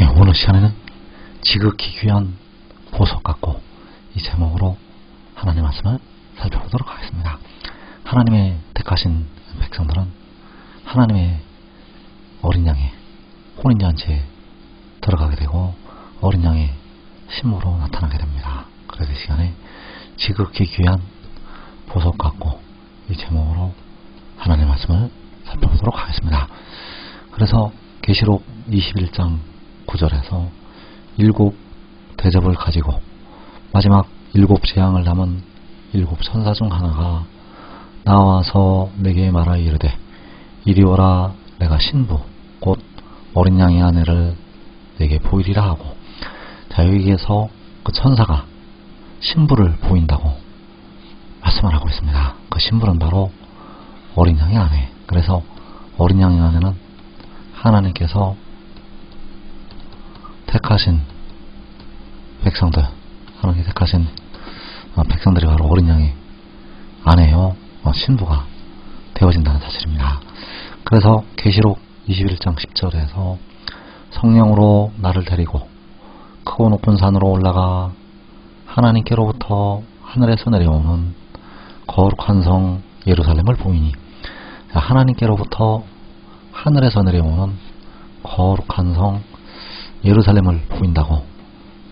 예, 오늘 시간에는 지극히 귀한 보석 같고 이 제목으로 하나님 말씀을 살펴보도록 하겠습니다. 하나님의 택하신 백성들은 하나님의 어린 양의 혼인잔치에 들어가게 되고 어린 양의 신무로 나타나게 됩니다. 그래서 이 시간에 지극히 귀한 보석 같고 이 제목으로 하나님의 말씀을 살펴보도록 하겠습니다. 그래서 계시록 21장 9절에서 일곱 대접을 가지고 마지막 일곱 재앙을 담은 일곱 천사 중 하나가 나와서 내게 말하 이르되 이리 오라 내가 신부 곧 어린 양의 아내를 내게 보이리라 하고 자 여기에서 그 천사가 신부를 보인다고 말씀을 하고 있습니다. 그 신부는 바로 어린 양의 아내. 그래서 어린 양의 아내는 하나님께서 택하신 백성들, 하나님께 택하신 어, 백성들이 바로 어린 양의 아내요, 어, 신부가 되어진다는 사실입니다. 그래서 계시록 21장 10절에서 성령으로 나를 데리고 크고 높은 산으로 올라가 하나님께로부터 하늘에서 내려오는 거룩한 성 예루살렘을 보이니 자, 하나님께로부터 하늘에서 내려오는 거룩한 성 예루살렘을 보인다고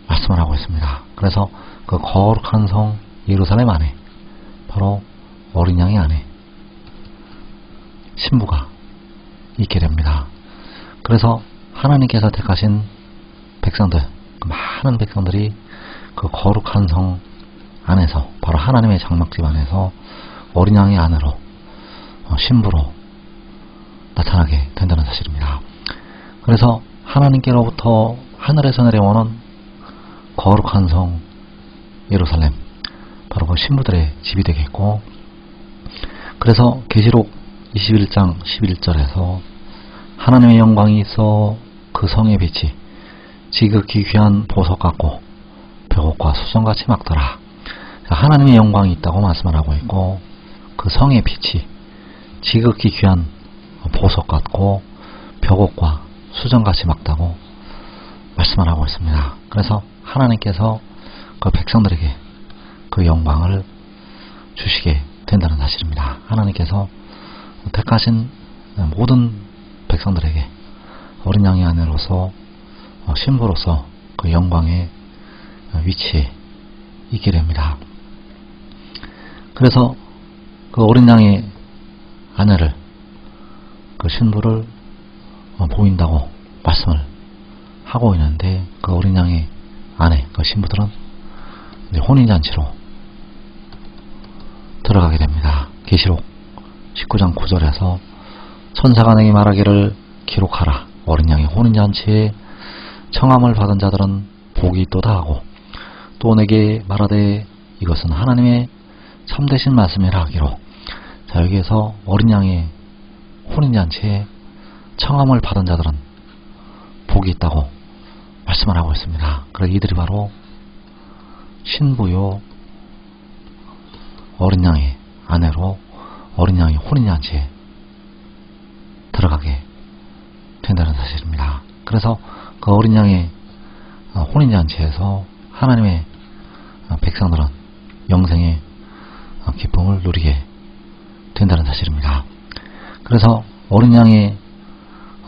말씀을 하고 있습니다. 그래서 그 거룩한 성 예루살렘 안에 바로 어린 양의 안에 신부가 있게 됩니다. 그래서 하나님께서 택하신 백성들, 그 많은 백성들이 그 거룩한 성 안에서 바로 하나님의 장막집 안에서 어린 양의 안으로 어, 신부로 나타나게 된다는 사실입니다. 그래서 하나님께로부터 하늘에서 내려오는 거룩한 성 예루살렘 바로 그 신부들의 집이 되겠고 그래서 계시록 21장 11절에서 하나님의 영광이 있어 그 성의 빛이 지극히 귀한 보석 같고 벽옥과 수정같이 막더라. 하나님의 영광이 있다고 말씀을 하고 있고 그 성의 빛이 지극히 귀한 보석 같고 벽옥과 수정같이 막다고 말씀을 하고 있습니다. 그래서 하나님께서 그 백성들에게 그 영광을 주시게 된다는 사실입니다. 하나님께서 택하신 모든 백성들에게 어린 양의 아내로서 어, 신부로서 그 영광의 위치에 있게 됩니다. 그래서 그 어린 양의 아내를 그 신부를 어, 보인다고 말씀을 하고 있는데 그 어린 양의 아내 그 신부들은 이제 혼인잔치로 들어가게 됩니다. 계시록 19장 9절에서 천사가 내게 말하기를 기록하라 어린 양의 혼인잔치에 청함을 받은 자들은 복이 있도다 하고 또 내게 말하되 이것은 하나님의 참되신 말씀이라 하기로 자 여기에서 어린 양의 혼인잔치에 청함을 받은 자들은 복이 있다고 말씀을 하고 있습니다. 그래서 이들이 바로 신부요 어린 양의 아내로 어린 양의 혼인 잔치에 들어가게 된다는 사실입니다. 그래서 그 어린 양의 어, 혼인 잔치에서 하나님의 어, 백성들은 영생의 어, 기쁨을 누리게 된다는 사실입니다. 그래서 어린 양의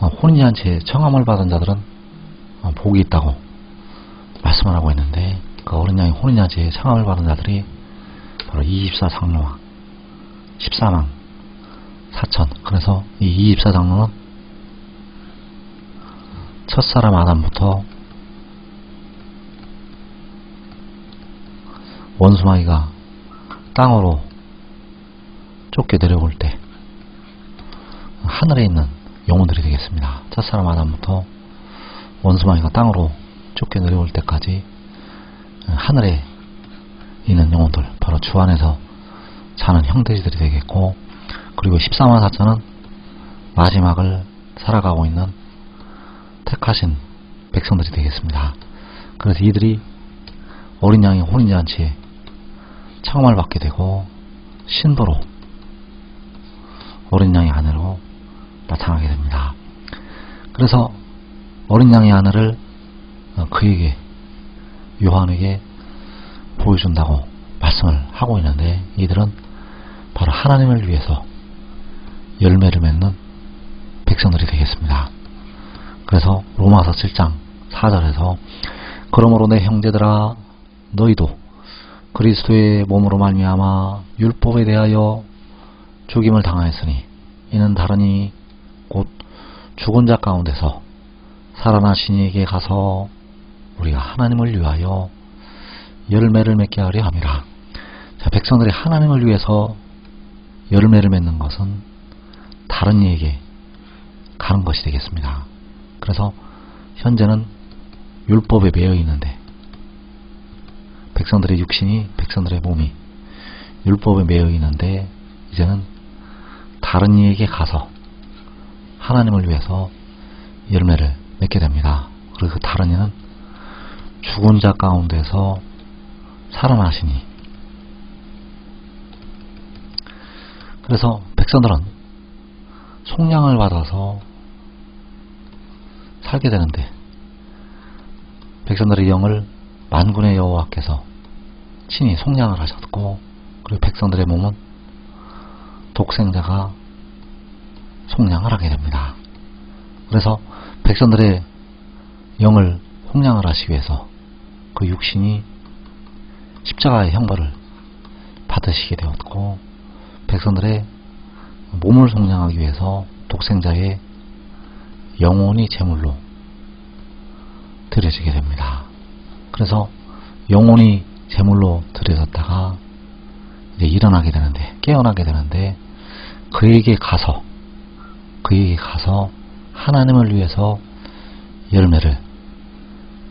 혼인잔치에 청함을 받은 자들은 복이 있다고 말씀을 하고 있는데 그 어린 양의 혼인잔치에 청함을 받은 자들이 바로 24장로와 14만 4천. 그래서 이 24장로는 첫사람 아담부터 원수마귀가 땅으로 쫓겨 내려올 때 하늘에 있는 영혼들이 되겠습니다. 첫사람 아담부터 원수마귀가 땅으로 쫓겨 내려올 때까지 하늘에 있는 영혼들 바로 주 안에서 사는 형제들이 되겠고 그리고 14만 4천은 마지막을 살아가고 있는 택하신 백성들이 되겠습니다. 그래서 이들이 어린 양의 혼인잔치에 청함을 받게 되고 신부로 어린 양의 아내로 나타나게 됩니다. 그래서 어린 양의 아내를 어, 그에게 요한에게 보여준다고 말씀을 하고 있는데 이들은 바로 하나님을 위해서 열매를 맺는 백성들이 되겠습니다. 그래서 로마서 7장 4절에서 그러므로 내 형제들아 너희도 그리스도의 몸으로 말미암아 율법에 대하여 죽임을 당하였으니 이는 다르니 곧 죽은 자 가운데서 살아나신 이에게 가서 우리가 하나님을 위하여 열매를 맺게 하려 함이라. 자, 백성들이 하나님을 위해서 열매를 맺는 것은 다른 이에게 가는 것이 되겠습니다. 그래서 현재는 율법에 매여 있는데 백성들의 육신이 백성들의 몸이 율법에 매여 있는데 이제는 다른 이에게 가서 하나님을 위해서 열매를 맺게 됩니다. 그리고 그 다른 이는 죽은 자 가운데서 살아나시니 그래서 백성들은 속량을 받아서 살게 되는데 백성들의 영을 만군의 여호와께서 친히 속량을 하셨고 그리고 백성들의 몸은 독생자가 속량을 하게 됩니다. 그래서 백성들의 영을 속량을 하시기 위해서 그 육신이 십자가의 형벌을 받으시게 되었고 백성들의 몸을 속량하기 위해서 독생자의 영혼이 제물로 드려지게 됩니다. 그래서 영혼이 제물로 드려졌다가 이제 일어나게 되는데 깨어나게 되는데 그에게 가서 그에게 가서 하나님을 위해서 열매를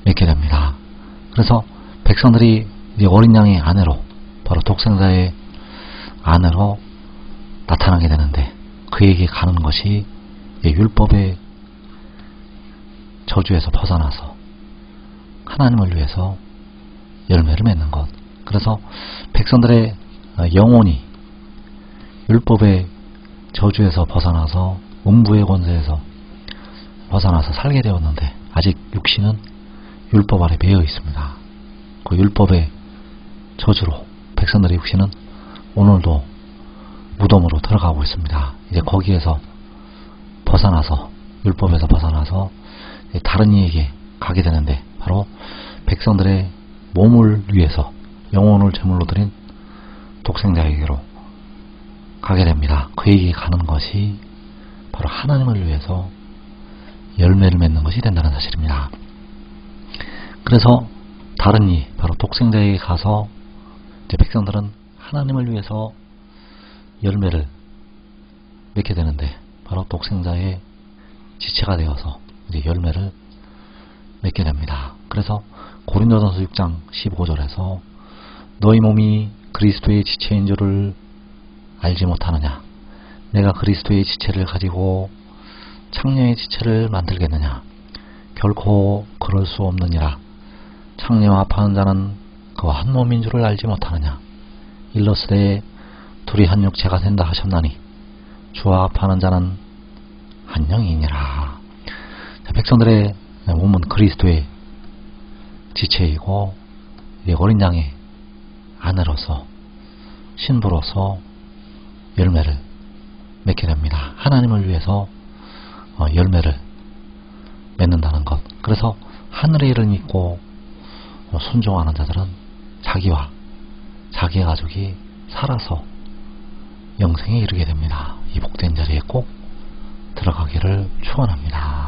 맺게 됩니다. 그래서 백성들이 어린 양의 아내로 바로 독생자의 아내로 나타나게 되는데 그에게 가는 것이 율법의 저주에서 벗어나서 하나님을 위해서 열매를 맺는 것. 그래서 백성들의 영혼이 율법의 저주에서 벗어나서 음부의 권세에서 벗어나서 살게 되었는데 아직 육신은 율법 아래 매여 있습니다. 그 율법의 저주로 백성들의 육신은 오늘도 무덤으로 들어가고 있습니다. 이제 거기에서 벗어나서 율법에서 벗어나서 다른 이에게 가게 되는데 바로 백성들의 몸을 위해서 영혼을 제물로 드린 독생자에게로 가게 됩니다. 그에게 가는 것이 바로 하나님을 위해서 열매를 맺는 것이 된다는 사실입니다. 그래서 다른 이 바로 독생자에게 가서 이제 백성들은 하나님을 위해서 열매를 맺게 되는데 바로 독생자의 지체가 되어서 이제 열매를 맺게 됩니다. 그래서 고린도전서 6장 15절에서 너희 몸이 그리스도의 지체인 줄을 알지 못하느냐? 내가 그리스도의 지체를 가지고 창녀의 지체를 만들겠느냐? 결코 그럴 수 없느니라. 창녀와 합하는 자는 그와 한 몸인 줄을 알지 못하느냐? 일러스되 둘이 한 육체가 된다 하셨나니 주와 합하는 자는 한 영이니라. 백성들의 몸은 그리스도의 지체이고 어린 양의 아내로서 신부로서 열매를 맺게 됩니다. 하나님을 위해서 어, 열매를 맺는다는 것. 그래서 하늘의 일을 믿고 어, 순종하는 자들은 자기와 자기의 가족이 살아서 영생에 이르게 됩니다. 이 복된 자리에 꼭 들어가기를 축원합니다.